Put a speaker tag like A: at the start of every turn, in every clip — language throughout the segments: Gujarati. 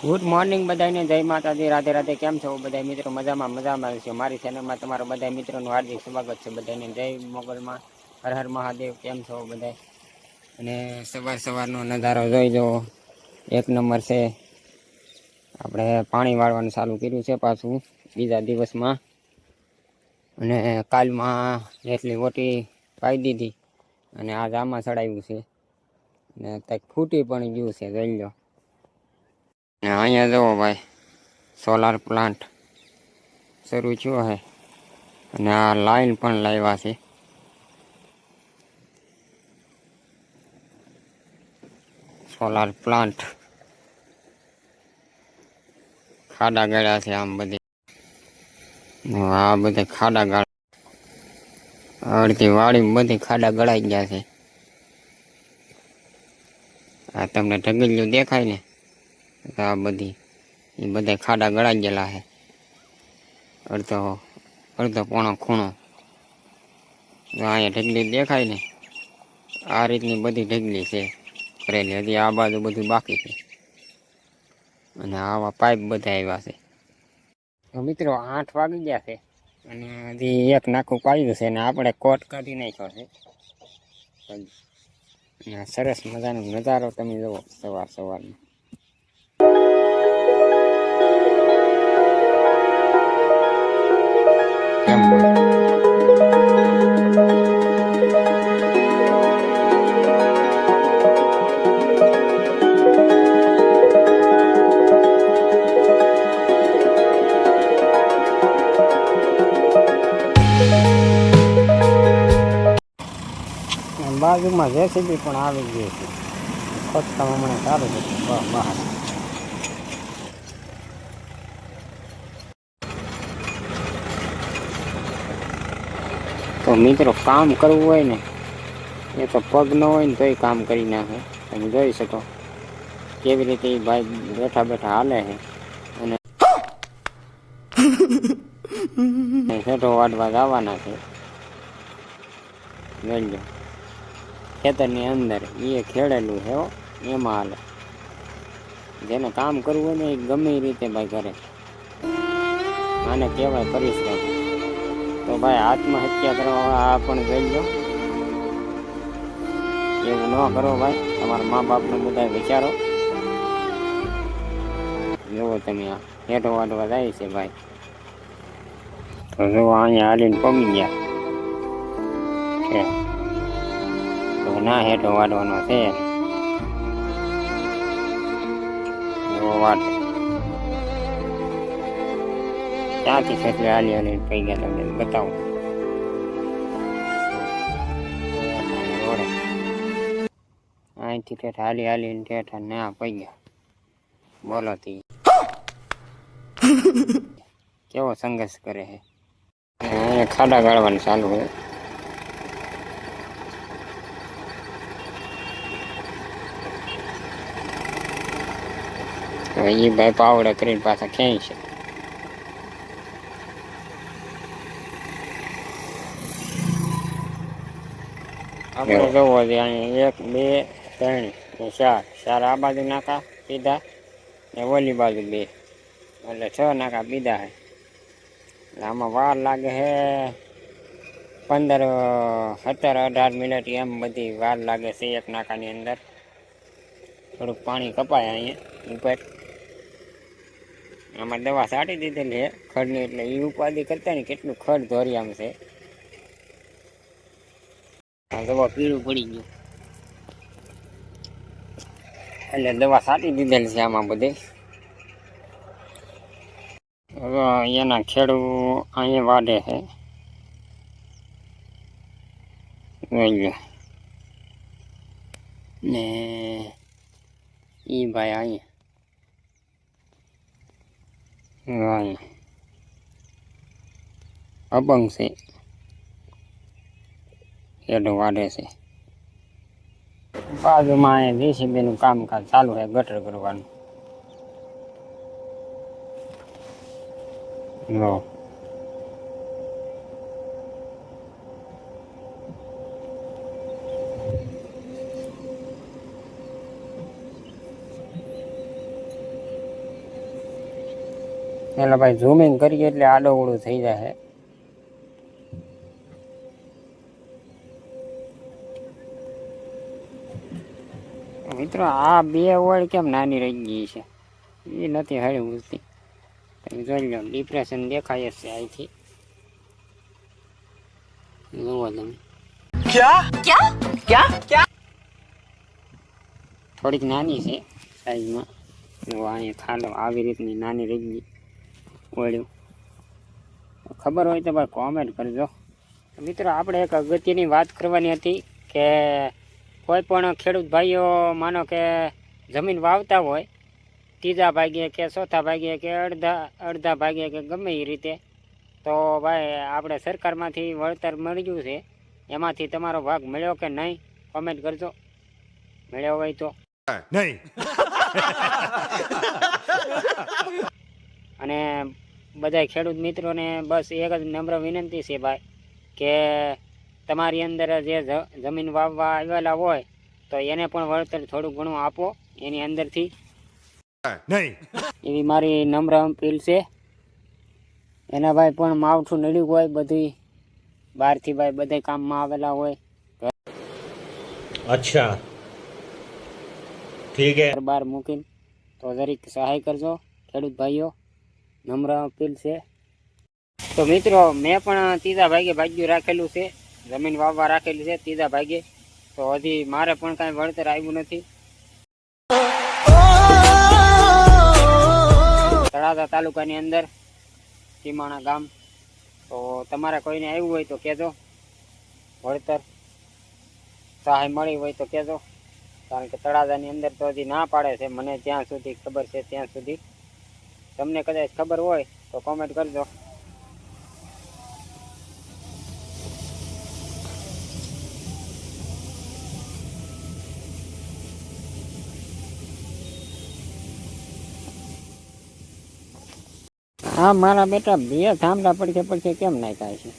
A: ગુડ મોર્નિંગ બધાને જય માતાજી, રાધે રાધે, કેમ છો બધા મિત્રો? મજામાં મજામાં છે. મારી ચેનલમાં તમારા બધા મિત્રોનું હાર્દિક સ્વાગત છે બધાને જય મોગલમાં. હર હર મહાદેવ, કેમ છો બધા અને સવાર સવારનો નજારો જોઈ જો એક નંબર છે. આપણે પાણી વાળવાનું ચાલુ કર્યું છે પાછું, બીજા દિવસમાં. અને કાલમાં જેટલી ઓટી પાઈ દીધી, અને આજ આમાં ચડાવ્યું છે. અને કંઈક ફૂટી પણ ગયું છે, જોઈ લો. ને અહીંયા જુઓ ભાઈ સોલાર પ્લાન્ટ શરૂ થયો છે. અને આ લાઈન પણ લાવ્યા છે. સોલાર પ્લાન્ટ ખાડા ગાળ્યા છે આમ બધી. આ બધે ખાડા ગાળ અડધી વાળી બધી ખાડા ગળાઈ ગયા છે. આ તમને ઢગલિયું દેખાય ને? આ બધી, એ બધા ખાડા ગળાઈ ગયેલા છે. અડધો અડધો પોણો ખૂણો. અહીંયા ઢગલી દેખાય ને, આ રીતની બધી ઢગલી છે. કરેલી હજી આ બાજુ બધું બાકી છે. અને આવા પાઇપ બધા આવ્યા છે. મિત્રો, આઠ વાગી ગયા છે. અને હજી એક નાખું પાડ્યું છે ને આપણે કોટ કાઢી નાખ્યો છે. અને સરસ મજાનો નજારો તમે જુઓ સવાર સવારમાં. કેમ હોય? અને બાજુમાં જેસીબી પણ આવી ગઈ છે ખોદકામ હમણાં ચાલુ છે બ- બહાર મિત્રો કામ કરવું હોય ને, એ તો પગ ન હોય ને તોય કામ કરી નાખે. તમે જોઈ શકો કેવી રીતે ભાઈ બેઠા બેઠા હાલે છે. અને હેઠો વાડવા જવાના છે. જોઈ ખેતરની અંદર એ ખેડેલું છે એમાં હાલે. જેને કામ કરવું હોય ને એ ગમે રીતે ભાઈ કરે. આને કહેવાય પરિશ્રમ. તો ભાઈ આત્મહત્યા કરવા આ પણ જોઈ લો. એવું ન કરો ભાઈ. તમારા મા બાપને બધા વિચારો. જુઓ તમે આ હેઠો વાટવા જાય છે ભાઈ. તો જો અહીંયા હાલીને પમી ગયા. તો ના હેઠો વાટવાનો છે. વાટ. ક્યાંથી એટલે હાલી હાલી પઈ ગયા તમને બતાવું. અહીંથી ઠેઠ હાલી હાલીને ઠેઠ ના પઈ ગયા. બોલો તી. કેવો સંઘર્ષ કરે છે અહીંયા ખાડા ગાળવાનું ચાલુ હોય. એ ભાઈ પાવડે કરીને પાછા ક્યાંય આપણે જોવો છે અહીંયા એક બે ત્રણ ને ચાર. ચાર આ બાજુ નાકા પીધા ને ઓલી બાજુ બે. એટલે છ નાકા પીધા છે એટલે આમાં વાર લાગે છે પંદર સત્તર અઢાર મિનિટ એમ બધી વાર લાગે છે એક નાકાની અંદર. થોડુંક પાણી કપાય અહીંયા ઉપર. આમાં દવા છાંટી દીધેલી છે ખડની એટલે એ ઉપાધિ કરતા ને કેટલું ખડ ધોરિયામ છે. દવા પીળું પડી ગયું. એટલે દવા છાંટી દીધેલી છે આમાં બધે. હવે અહીંયાના ખેડૂ અહીંયા વાઢે છે. ને ઈ ભાઈ અહીંયા. અબંગ છે. હેડો વાઢે છે. બાજુમાં અહીંયા જેસીબીનું કામકાજ ચાલુ છે, ગટર કરવાનું લો. એટલે ભાઈ ઝૂમિંગ કરીએ એટલે આડોવડું થઈ જાય મિત્રો આ બે ઓળ કેમ નાની રહી ગઈ છે? એ નથી હળી ઉડતી તમે જોઈ લો ડિપ્રેશન દેખાય જ છે અહીંથી. જુઓ તમે. થોડીક નાની છે સાઈઝમાં. અહીંયા ખાલો આવી રીતની નાની રહી ગઈ. ઓળ્યું. ખબર હોય તો ભાઈ કોમેન્ટ કરજો. મિત્રો આપણે એક અગત્યની વાત કરવાની હતી કે કોઈ પણ ખેડૂત ભાઈઓ માનો કે જમીન વાવતા હોય ત્રીજા ભાગે કે ચોથા ભાગે કે અડધા અડધા ભાગે કે ગમે એ રીતે તો ભાઈ આપણે સરકારમાંથી વળતર મળ્યું છે. એમાંથી તમારો ભાગ મળ્યો કે નહીં કોમેન્ટ કરજો. મળ્યો હોય તો.
B: નહીં.
A: અને બધા ખેડૂત મિત્રોને બસ એક જ નમ્ર વિનંતી છે ભાઈ કે તમારી અંદર જે જમીન વાવવા આવેલા હોય તો એને પણ વળતર થોડું ઘણું આપો એની અંદરથી.
B: નહીં.
A: એવી મારી નમ્ર અપીલ છે. એના ભાઈ પણ માવઠું નડ્યું હોય બધી બહારથી ભાઈ બધા કામમાં આવેલા હોય.
B: અચ્છા. ઠીક
A: હે બહાર મૂકીને તો જરીક સહાય કરજો ખેડૂત ભાઈઓ. નમ્ર અપીલ છે. તો મિત્રો મેં પણ ત્રીજા ભાગે ભાગ્યું રાખેલું છે. જમીન વાવવા રાખેલી છે ત્રીજા ભાગે. તો હજી મારે પણ કાંઈ વળતર આવ્યું નથી. તળાજા તાલુકાની અંદર સીમાણા ગામ. તો તમારે કોઈને આવ્યું હોય તો કહેજો. વળતર સહાય મળી હોય તો કહેજો. કારણ કે તળાજાની અંદર તો હજી ના પાડે છે. મને જ્યાં સુધી ખબર છે ત્યાં સુધી. તમને કદાચ ખબર હોય તો કોમેન્ટ કરજો. હા મારા બેટા બે થાંભલા પડશે પડશે કેમ નાખ્યા છે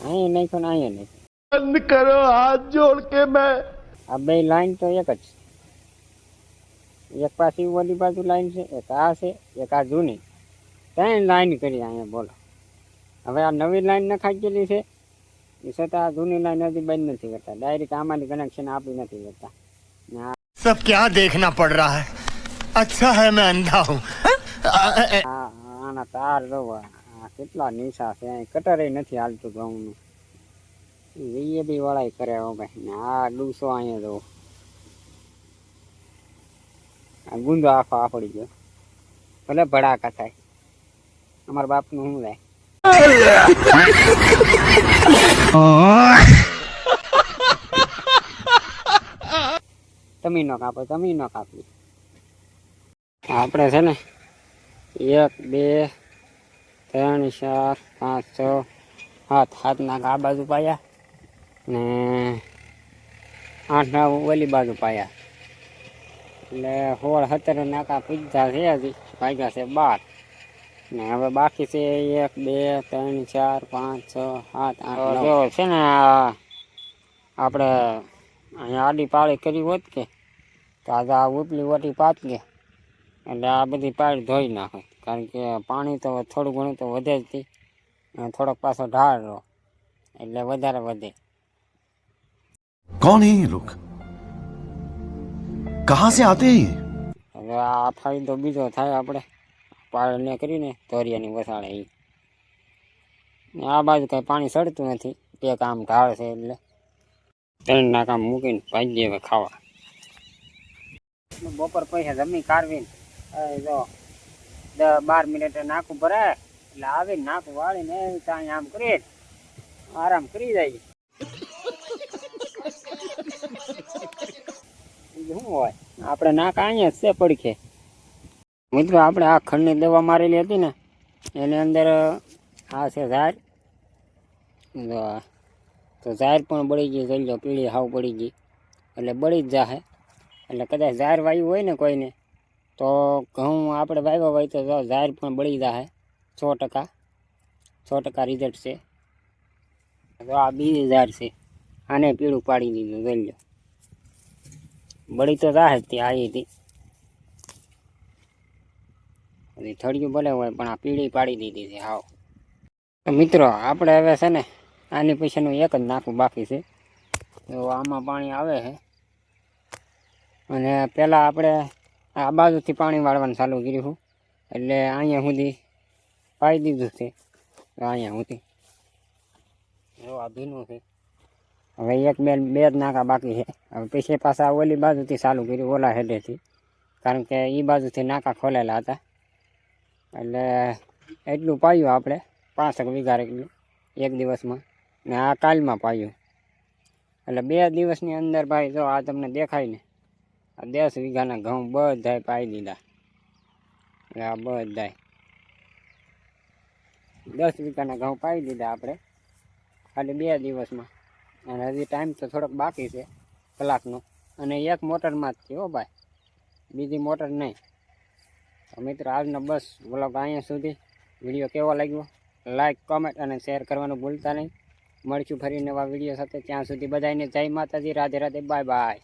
A: અહીંયા નાખ્યો ને અહીંયા નાખ્યો
B: બંધ કરો હાથ જોડ કે મેં
A: આ બે લાઈન તો એક જ છે એક પાછી ઓલી બાજુ લાઈન છે એક આ છે એક આ જૂની ત્રણ લાઈન કરી અહીંયા બોલો હવે આ નવી લાઈન નખાઈ છે એ છતાં આ જૂની લાઈન હજી બંધ નથી કરતા ડાયરેક્ટ આમાંની કનેક્શન આપી નથી કરતા
C: સબ ક્યાં દેખના પડ રહા હૈ અચ્છા હૈ મેં અંધા હું
A: આ- તાર જોવા કેટલા નીચા છે? કટરે નથી હાલતું ઘઉંનું એ બી વળાઈ કરે હો ભાઈ. આ ડૂસો અહીંયા જો આ ગુંદો આખો આપડી ગયો. ભલે ભડાકા થાય. અમારા બાપનું શું થાય? તમે નો કાપો, તમે નો કાપી. આપણે છે ને એક બે ત્રણ ચાર પાંચ છ સાત. સાત નાક આ બાજુ પાયા ને આઠ નાક ઓલી બાજુ પાયા. એટલે સોળ સત્તર નાકા પીધા છે હજી. વાગ્યા છે બાર. ને હવે બાકી છે એક બે ત્રણ ચાર પાંચ છ સાત આઠ જો છે ને આ આપણે અહીંયા આડી પાળી કરી હોત કે તો આજે આ ઉપલી વટી પાત કે એટલે આ બધી પાડ ધોઈ નાખે. કારણ કે પાણી તો થોડું ઘણું તો વધે જ હતી થોડોક પાછો ઢાળ રહો. એટલે વધારે વધે.
D: કોણ હે લોક કહા સે આતે
A: હવે આ ફાયદો બીજો થાય આપણે. પાળને કરીને તોરિયાની વસાળે એ આ બાજુ કાંઈ પાણી સડતું નથી. તે કામ ઢાળ છે એટલે. તેલના કામ મૂકીને ભાજી હવે ખાવા. બપોર પૈસા જમી કાઢવીને જો બાર મિનિટે નાખું ભરે એટલે આવીને નાખું વાળીને ત્યાં આમ કરીએ આરામ કરી જાય. શું હોય? આપણે નાક અહીંયા છે પડખે. મિત્રો, આપણે આ ખંડની દવા મારેલી હતી ને, એની અંદર આ છે ઝાડ. તો ઝાડ પણ બળી ગઈ, જોઈ લો, પીળી હાવ પડી ગઈ. એટલે બળી જ જાહે. એટલે કદાચ ઝાડ વાયુ હોય ને કોઈને તો ઘઉં આપણે વાવ્યો હોય તો જાહેર પણ બળી જાય સો ટકા. સો ટકા રિઝલ્ટ છે. તો આ બીજી ઝાર છે. આને પીળું પાડી દીધું, જોઈ લો બળી તો જાહે જ તે આવી હતી. થળિયું ભલે હોય પણ આ પીળી પાડી દીધી છે, હાવ. મિત્રો, આપણે હવે છે ને આની પૈસાનું એક જ નાખવું બાકી છે. તો આમાં પાણી આવે છે. અને પહેલાં આપણે આ બાજુથી પાણી વાળવાનું ચાલુ કર્યું એટલે અહીંયા સુધી પાઈ દીધું છે. અહીંયા સુધી. જો આ ભીનું છે. હવે એક, બે બે જ નાકા બાકી છે. હવે પછી પાછા ઓલી બાજુથી ચાલુ કર્યું, ઓલા હેડેથી. કારણ કે એ બાજુથી નાકા ખોલેલા હતા. એટલે એટલું પાયું આપણે પાંસઠ વીઘા એટલું એક દિવસમાં. ને આ કાલમાં પાયું. એટલે બે દિવસની અંદર ભાઈ જો આ તમને દેખાય ને આ દસ વીઘાના ઘઉં બધાય પાઈ દીધા. એટલે આ બધાય. દસ વીઘાના ઘઉં પાઈ દીધા આપણે. ખાલી બે દિવસમાં. અને હજી ટાઈમ તો થોડોક બાકી છે કલાકનો. અને એક મોટરમાં જ છે હો ભાઈ. બીજી મોટર નહીં. તો મિત્રો આજનો બસ વ્લોગ અહીંયા સુધી. વીડિયો કેવો લાગ્યો? લાઈક કોમેન્ટ અને શેર કરવાનું ભૂલતા નહીં. મળશું ફરી નવા વીડિયો સાથે. ત્યાં સુધી બધાને જય માતાજી. રાધે રાધે. Bye bye